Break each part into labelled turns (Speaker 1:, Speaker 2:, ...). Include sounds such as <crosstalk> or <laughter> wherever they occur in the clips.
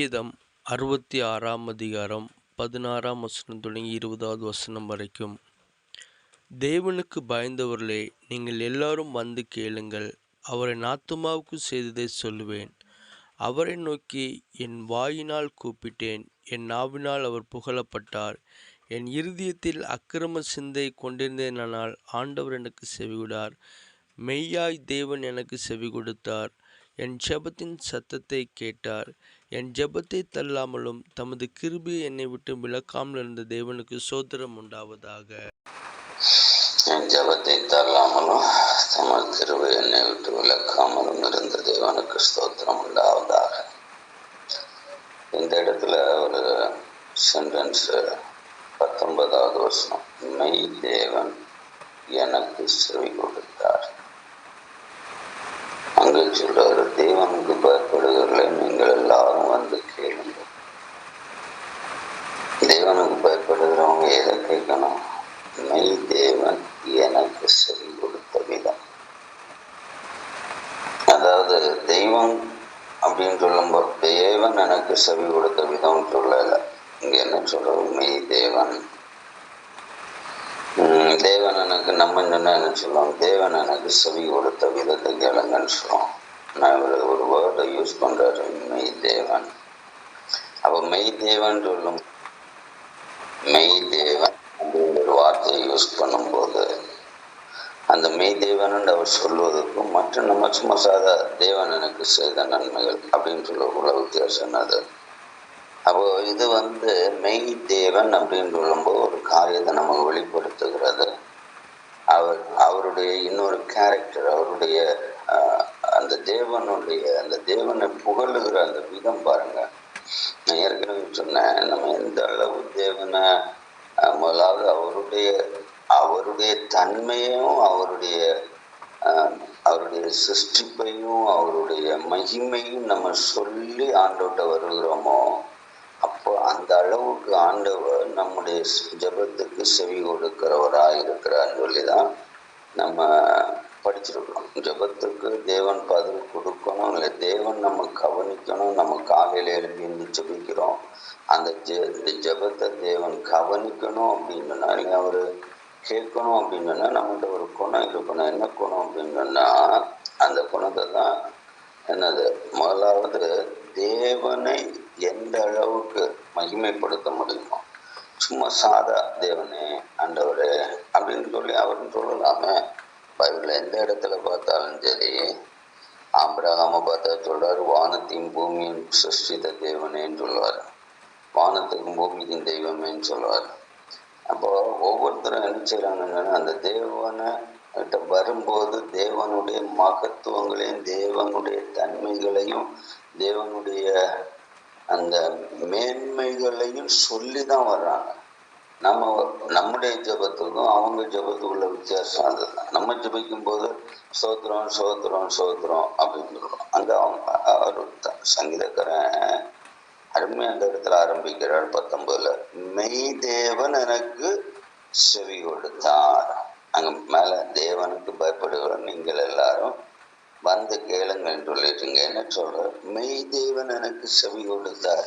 Speaker 1: சங்கீதம் அறுபத்தி ஆறாம் அதிகாரம் பதினாறாம் வசனம் தொடங்கி இருபதாவது வசனம் வரைக்கும். தேவனுக்கு பயந்தவர்களே நீங்கள் எல்லாரும் வந்து கேளுங்கள். அவரை நாத்துமாவுக்கு செய்ததை சொல்லுவேன். அவரை நோக்கி என் வாயினால் கூப்பிட்டேன். என் நாவினால் அவர் புகழப்பட்டார். என் இருதயத்தில் அக்கிரம சிந்தை கொண்டிருந்தேனானால் ஆண்டவர் எனக்கு செவிகொடார். மெய்யாய் தேவன் எனக்கு செவி கொடுத்தார் என் ஜெபத்தின் சத்தத்தை கேட்டார். என் ஜெபத்தை தள்ளாமலும் தமது கிருபி என்னை விட்டு விளக்காமல் இருந்த தேவனுக்கு சோத்திரம் உண்டாவதாக.
Speaker 2: என் ஜபத்தை தள்ளாமலும் தமது கிருபை என்னை விட்டு விளக்காமலும் இருந்த தேவனுக்கு ஸ்தோத்திரம் உண்டாவதாக. இந்த இடத்துல ஒரு சென்டென்ஸ் பத்தொன்பதாவது வருஷம் மெய் தேவன் எனக்கு செவி கொடுத்தார். அங்கே சொல்றாரு தேவனுக்கு பயப்படுகிறவர்களை நீங்கள் எல்லாரும் வந்து கேளுங்கள். தேவனுக்கு பயப்படுகிறவங்க எதை கேட்கணும்? மெய் தேவன் எனக்கு செவி கொடுத்த விதம். அதாவது தெய்வம் அப்படின்னு சொல்லும்போது தேவன் எனக்கு செவி கொடுத்த விதம் சொல்லல. இங்க என்ன சொல்றது? மெய் தேவன். உம், தேவன் எனக்கு நம்ம சொன்னா என்ன சொல்லுவோம் தேவன் எனக்கு செவி கொடுத்த விதத்தை கேளுங்கன்னு சொல்லுவோம் நான் இவர் ஒரு வேர்டை யூஸ் பண்ணுறாரு மெய் தேவன். அப்போ மெய் தேவன் சொல்லும். மெய் தேவன் அப்படிங்கிற ஒரு வார்த்தையை யூஸ் பண்ணும்போது அந்த மெய் தேவன் அவர் சொல்வதற்கும் மற்ற நம்ம சும்மா சாதா தேவன் எனக்கு செய்த நன்மைகள் அப்படின்னு சொல்ல உள்ள வித்தியாசம் அது அப்போ இது வந்து மெய் தேவன் அப்படின்னு சொல்லும்போது ஒரு காரியத்தை நமக்கு வெளிப்படுத்துகிறது. அவர் அவருடைய இன்னொரு கேரக்டர் அவருடைய அந்த தேவனுடைய அந்த தேவனை புகழுகிற அந்த விதம் பாருங்க. நான் ஏற்கனவே சொன்னேன் நம்ம எந்த அளவு தேவனை முதலாவது அவருடைய அவருடைய தன்மையும் அவருடைய அவருடைய சிருஷ்டிப்பையும் அவருடைய மகிமையும் நம்ம சொல்லி ஆண்டவர்கிட்ட வருகிறோமோ அப்போ அந்த அளவுக்கு ஆண்டவர் நம்முடைய ஜெபத்துக்கு செவி கொடுக்கிறவராக இருக்கிறான்னு சொல்லி தான் நம்ம படிச்சிருக்கிறோம் ஜெபத்துக்கு தேவன் பதில் கொடுக்கணும். இல்லை தேவன் நம்ம கவனிக்கணும். நம்ம காலையில் எழுப்பி இருந்து அந்த ஜெ ஜபத்தை தேவன் கவனிக்கணும் அப்படின்னா இல்லை அவர் கேட்கணும் அப்படின்னா நம்மகிட்ட ஒரு குணம் இருக்கணும் என்ன குணம் அப்படின்னா அந்த குணத்தை தான் என்னது? முதலாவது தேவனை எந்த அளவுக்கு மகிமைப்படுத்த முடியுமோ சும்மா சாதா தேவனே ஆண்டவரே அப்படின்னு சொல்லி அவர்னு சொல்லலாமே. பைபிளில் எந்த இடத்துல பார்த்தாலும் சரி ஆபிரகாம பார்த்தா சொல்றாரு வானத்தையும் பூமியும் சிருஷ்டித்த தேவனேன்னு சொல்லுவார். வானத்துக்கும் பூமிக்கும் தெய்வமேன்னு சொல்லுவார். அப்போ ஒவ்வொருத்தரும் என்ன அந்த தேவனை கிட்ட வரும்போது தேவனுடைய மகத்துவங்களையும் தேவனுடைய தன்மைகளையும் தேவனுடைய அந்த மேன்மைகளையும் சொல்லி தான் வர்றாங்க. நம்ம நம்முடைய ஜபத்துக்கும் அவங்க ஜபத்துக்குள்ள வித்தியாசம் அதுதான். நம்ம ஜபிக்கும் போது சோத்திரம் சோத்திரம் சோத்திரம் அப்படின்னு சொல்றோம். அங்க அவங்க அவர் சங்கீதக்காரன் அருமை அந்த இடத்துல ஆரம்பிக்கிறார் பத்தொன்பதுல. மெய் தேவன் எனக்கு செவி கொடுத்தார். அங்க மேல தேவனுக்கு பயப்படுகிற நீங்கள் எல்லாரும் வந்து கேளுங்கன்னு சொல்லிட்டுங்க என்ன சொல்ற மெய் தேவன் எனக்கு செவி கொடுத்தார்.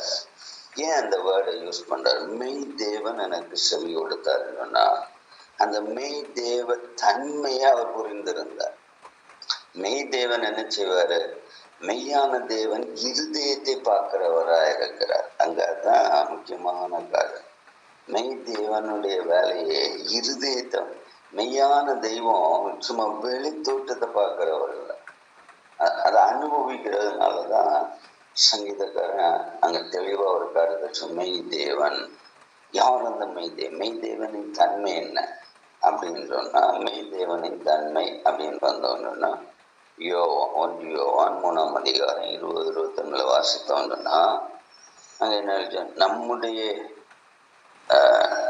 Speaker 2: ஏன் அந்த வேர்டை யூஸ் பண்ணுறார் மெய் தேவன் எனக்கு செவி கொடுத்தாருன்னா அந்த மெய் தேவ தன்மையை அவர் புரிந்திருந்தார். மெய் தேவன் என்ன செய்வார்? மெய்யான தேவன் இருதயத்தை பார்க்கிறவரா இருக்கிறார். அங்கே தான் முக்கியமான காரணம் மெய் தேவனுடைய வேலையே இருதயத்தை மெய்யான தெய்வம் சும்மா வெளித்தோட்டத்தை பார்க்கிறவர் இல்லை. அதை அனுபவிக்கிறதுனால தான் சங்கீதக்காரன் அங்க தெளிவா ஒரு காரியத்தை மெய் தேவன். யார் அந்த மெய் தேவன் மெய் தேவனின் தன்மை என்ன? அப்படின்னு சொன்னா மெய் தேவனின் தன்மை அப்படின்னு வந்தோம்னா யோவான் ஒன்று யோவான் மூணாம் அதிகாரம் இருபது இருபத்தொன்னுல வாசித்தோம்னா அங்க என்ன நம்முடைய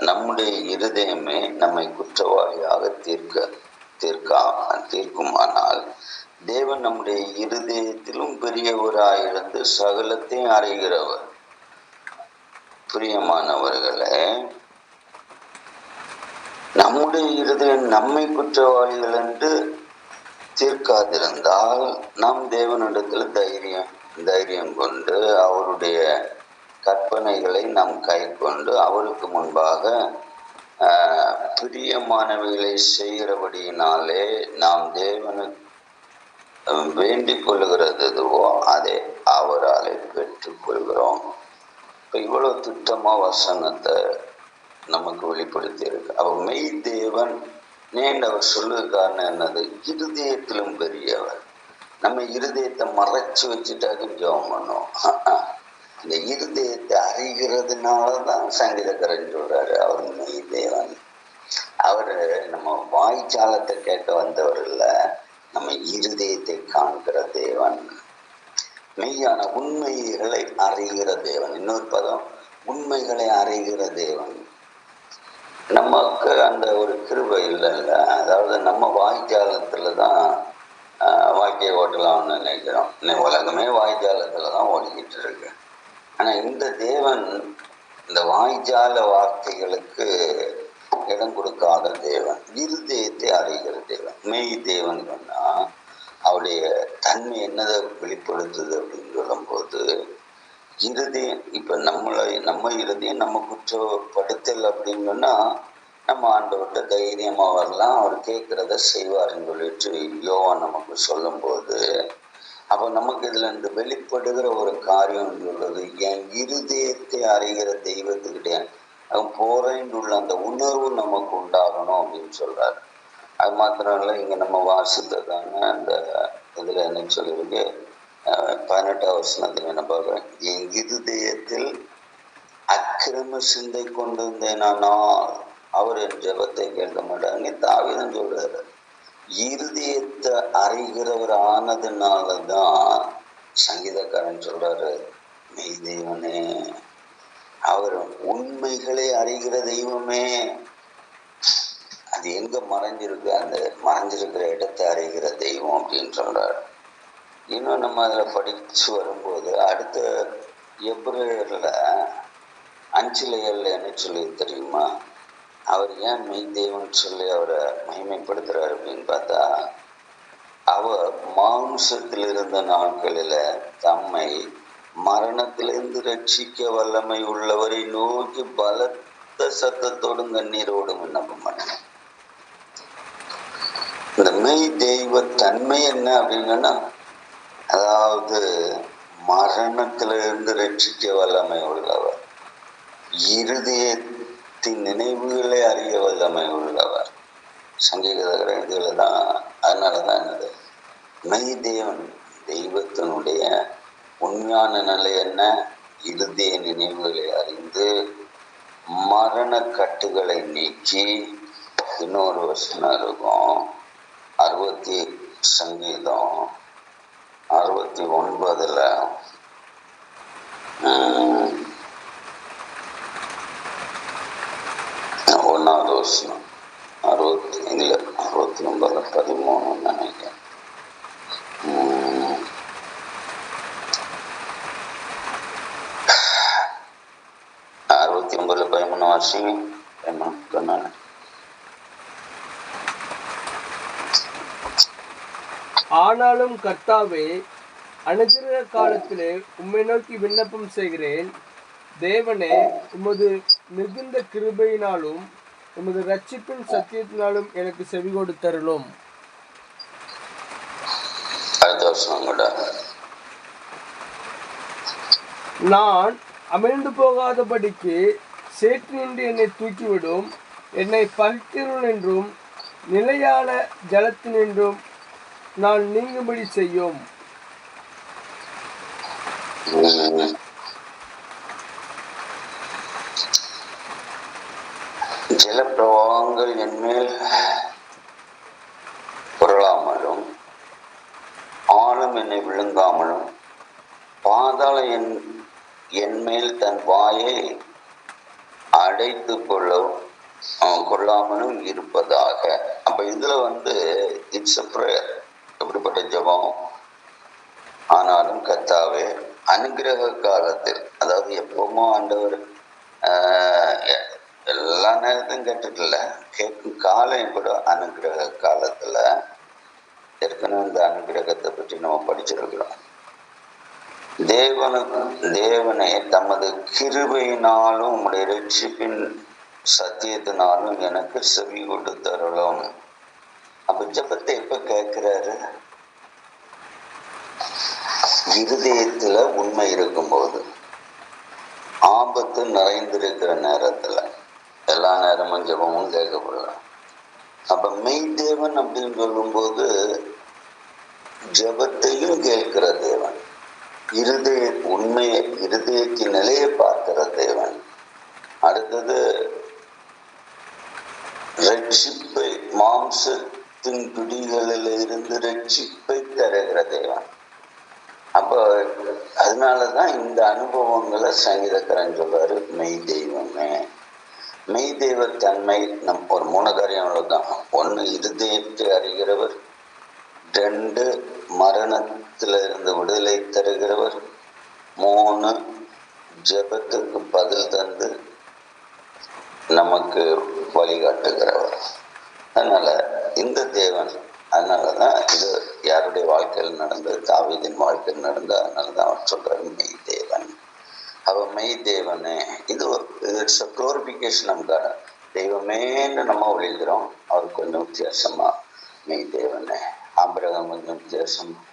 Speaker 2: நம்முடைய இருதயமே நம்மை குற்றவாளியாக தீர்க்க தீர்க்கா தீர்க்குமானால் தேவன் நம்முடைய இருதயத்திலும் பெரியவராயிருந்து சகலத்தையும் அறிகிறவர். பிரியமானவர்களே நம்முடைய இருதயம் நம்மை குற்றவாளிகள் என்று தீர்க்காதிருந்தால் நாம் தேவனிடத்தில் தைரியம் தைரியம் கொண்டு அவருடைய கற்பனைகளை நாம் கை கொண்டு அவருக்கு முன்பாக ஆஹ், பிரியமானவைகளை செய்கிறபடியினாலே நாம் தேவனுக்கு வேண்டிக் கொள்ளுகிறது எதுவோ அதை அவராலே பெற்றுக்கொள்கிறோம் இப்போ இவ்வளோ திட்டமாக வசனத்தை நமக்கு வெளிப்படுத்தி இருக்கு. அவர் மெய் தேவன் நேண்டு அவர் சொல்லு காரணம் என்னது? இருதயத்திலும் பெரியவர். நம்ம இருதயத்தை மறைச்சு வச்சுட்டாக்கும் ஜெபம் பண்ணோம் <laughs> இந்த இருதயத்தை அறிகிறதுனால தான் சங்கீதக்காரன் சொல்றாரு அவர் மெய் தேவன். அவர் நம்ம வாய்ச்சாலத்தை கேட்க வந்தவர் இல்லை. நம்ம இருதயத்தை காண்கிற தேவன். மெய்யான உண்மைகளை அறிகிற தேவன். இன்னொரு பதம் உண்மைகளை அறிகிற தேவன். நமக்கு அந்த ஒரு கிருபை இல்லைல்ல. அதாவது நம்ம வாய்க்காலத்துல தான் வாழ்க்கையை ஓட்டலாம்னு நினைக்கிறோம். உலகமே வாய்க்காலத்துல தான் ஓடிக்கிட்டு இருக்கு. ஆனா இந்த தேவன் இந்த வாய்ஜால வார்த்தைகளுக்கு இடம் கொடுக்காத தேவன் இருதயத்தை அறிகிற தேவன். மெய் தேவன் சொன்னால் அவருடைய தன்மை என்னதை வெளிப்படுத்துது அப்படின்னு சொல்லும்போது இருதயம் இப்போ நம்மளை நம்ம இருதயம் நம்ம குற்றப்படுத்தல் அப்படின்னு சொன்னால் நம்ம ஆண்டவர்கிட்ட தைரியமாக வரலாம் அவர் கேட்குறத செய்வாருன்னு சொல்லிட்டு யோவான் நமக்கு சொல்லும்போது அப்போ நமக்கு இதுல இருந்து வெளிப்படுகிற ஒரு காரியம் சொல்றது என் இருதயத்தை அறிகிற தெய்வத்துக்கிட்டே அவன் போறேன்னு அந்த உணர்வு நமக்கு உண்டாகணும் அப்படின்னு சொல்றாரு. அது மாத்திரம் இல்லை இங்க நம்ம வாசித்ததான அந்த இதுல என்ன சொல்லியிருக்கு? பதினெட்டாம் வசனத்துல என்ன பார்க்குறேன் என் இருதயத்தில் அக்கிரம சிந்தை கொண்டிருந்தேனால் அவர் என் ஜெபத்தை கேட்க மாட்டாங்க தாவிதம் சொல்றாரு இருதயத்தை அறிகிறவர் ஆனதுனால தான் சங்கீதக்காரன் சொல்றாரு மெய் அவர் உண்மைகளை அறிகிற தெய்வமே. அது எங்க மறைஞ்சிருக்கு? அந்த மறைஞ்சிருக்கிற இடத்தை அறிகிற தெய்வம் அப்படின்னு சொல்றாரு. இன்னும் நம்ம அதில் படிச்சு வரும்போது அடுத்த எப்ரேயர்ல அஞ்சிலையர்ல என்ன சொல்லி தெரியுமா? அவர் ஏன் மெய் தெய்வம்னு சொல்லி அவரை மகிமைப்படுத்துறாரு அப்படின்னு பார்த்தா அவர் மாம்சத்தில் இருந்த நாட்களில் தம்மை மரணத்திலிருந்து ரட்சிக்க வல்லமை உள்ளவரை நோக்கி பலத்த சத்தத்தோடும் கண்ணீரோடும் விண்ணப்பம் பண்ணணும் இந்த மெய் தெய்வ தன்மை என்ன அப்படின்னா அதாவது மரணத்திலிருந்து ரட்சிக்க வல்லமை உள்ளவர் இருதயத்தின் நினைவுகளை அறிய வல்லமை உள்ளவர். சங்கீத தான் அதனால தான் என்னது? மெய் தேவன் தெய்வத்தினுடைய உண்மையான நிலை என்ன? இறுதிய நினைவுகளை அறிந்து மரண கட்டுகளை நீக்கி இன்னொரு வசனம் இருக்கும். அறுபத்தி சங்கீதம். அறுபத்தி ஒன்பதுல ஒன்றாவது வருஷம் அறுபத்தி இல்லை அறுபத்தி ஒன்பதுல பதிமூணு நினைக்கிறேன் உம், அறுபத்தி ஒன்பதுல வருஷம் பதிமூணு சொன்னாங்க
Speaker 1: ஆனாலும் கர்த்தாவே அனுகிரக காலத்திலே உம்மை நோக்கி விண்ணப்பம் செய்கிறேன். தேவனே உமது மிகுந்த கிருபையினாலும் உமது ரட்சிப்பின் சத்தியத்தினாலும் எனக்கு செவி கொடுத்தருளும் நான் அமிழ்ந்து போகாதபடிக்கு சேற்றின்றி என்னை தூக்கிவிடும். என்னை பகிர்த்திருள் என்றும் நிலையான ஜலத்தினின்றும் நான் நீங்கும்படி செய்யும்.
Speaker 2: ஜல பிரவாகங்கள் என்மேல் புரளாமலும் ஆழம் என்னை விழுங்காமலும் பாதாள என் என்மேல் தன் வாயை அடைத்து கொள்ள கொள்ளாமலும் இருப்பதாக. அப்ப இதுல வந்து இட்ஸ் எப்படிப்பட்ட ஜெபம்? ஆனாலும் கத்தாவே அனுகிரக காலத்தில் அதாவது எப்பவுமோ ஆண்டவர் எல்லா நேரத்தையும் கேட்டுக்கல கேட்கும் காலம் கூட அனுகிரக காலத்துல ஏற்கனவே இந்த அனுகிரகத்தை பற்றி நம்ம படிச்சிருக்கிறோம். தேவனு தேவனே தமது கிருபையினாலும் உம்முடைய ரட்சிப்பின் சத்தியத்தினாலும் எனக்கு செவி கொண்டு கொடுத்தருளும். அப்ப ஜெபத்தை எப்ப கேட்கிறாரு? இருதயத்துல உண்மை இருக்கும்போது. ஆபத்து நிறைந்திருக்கிற நேரத்துல. எல்லா நேரமும் ஜெபமும் கேட்கப்படலாம். அப்ப மெய் தேவன் அப்படின்னு சொல்லும்போது ஜெபத்தையும் கேட்கிற தேவன். இருதய உண்மையை இருதயத்தின் நிலையை பார்க்கிற தேவன். அடுத்தது ரட்சிப்பை மாம்சத்தின் பிடிகளில் இருந்து ரட்சிப்பை தருகிற தேவன். அப்போ அதனாலதான் இந்த அனுபவங்களை சங்கீதக்காரன் சொல்றாரு மெய் தெய்வமே. மெய் தெய்வத்தன்மை நம் ஒரு மூணு காரியம் தான் ஒன்று இருதயத்தை அறிகிறவர் ரெண்டு மரணத்தில் இருந்து விடுதலை தருகிறவர். மூணு ஜெபத்துக்கு பதில் தந்து நமக்கு வழிகாட்டுகிறவர். அதனால இந்த தேவன் அதனால தான் இது யாருடைய வாழ்க்கையில் நடந்தது தாவிதின் வாழ்க்கையில் நடந்தது அதனால தான் அவர் சொல்றாரு மெய் தேவன். அவன் மெய் தேவனே இது இட்ஸ் அ குளோரிபிகேஷன் நமக்கான தெய்வமேன்னு நம்ம ஒழிக்கிறோம் அவர் கொஞ்சம் வித்தியாசமா மெய் தேவனே. ஆபிரகம் கொஞ்சம் வித்தியாசம்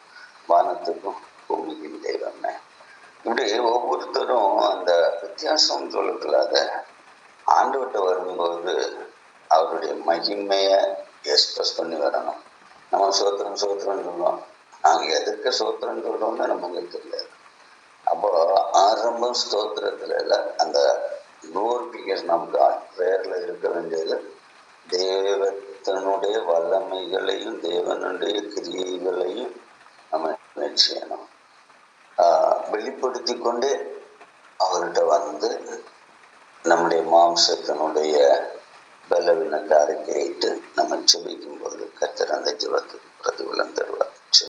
Speaker 2: வானத்துக்கும் பூமியும் தெய்வமே. இப்படி ஒவ்வொருத்தரும் அந்த வித்தியாசம் சொல்லக்கூடாத ஆண்டுகிட்ட வரும்போது அவருடைய மகிமையை எக்ஸ்பிரஸ் பண்ணி வரணும். நம்ம சோத்திரம் சோத்திரம் சொல்லுவோம். நாங்கள் எதுக்கு சோத்திரம் சொல்றோம்னு நமக்கு தெரியாது. அப்போ ஆரம்பம் ஸ்தோத்திரத்துல இல்லை அந்த குளோரிபிகேஷன் நமக்கு ப்ரேயர்ல இருக்க வேண்டியது தன்னுடைய வல்லமைகளையும் தேவனுடைய கிரியைகளையும் நம்ம நிச்சயணும் வெளிப்படுத்தி கொண்டே அவர்கிட்ட வந்து நம்முடைய மாம்சத்தினுடைய பலவீனத்தை அறிக்கையிட்டு நம்ம ஜெபிக்கும் போது கத்திர அந்த ஜீவத்துக்கு பிரதிபலம் தருவார்.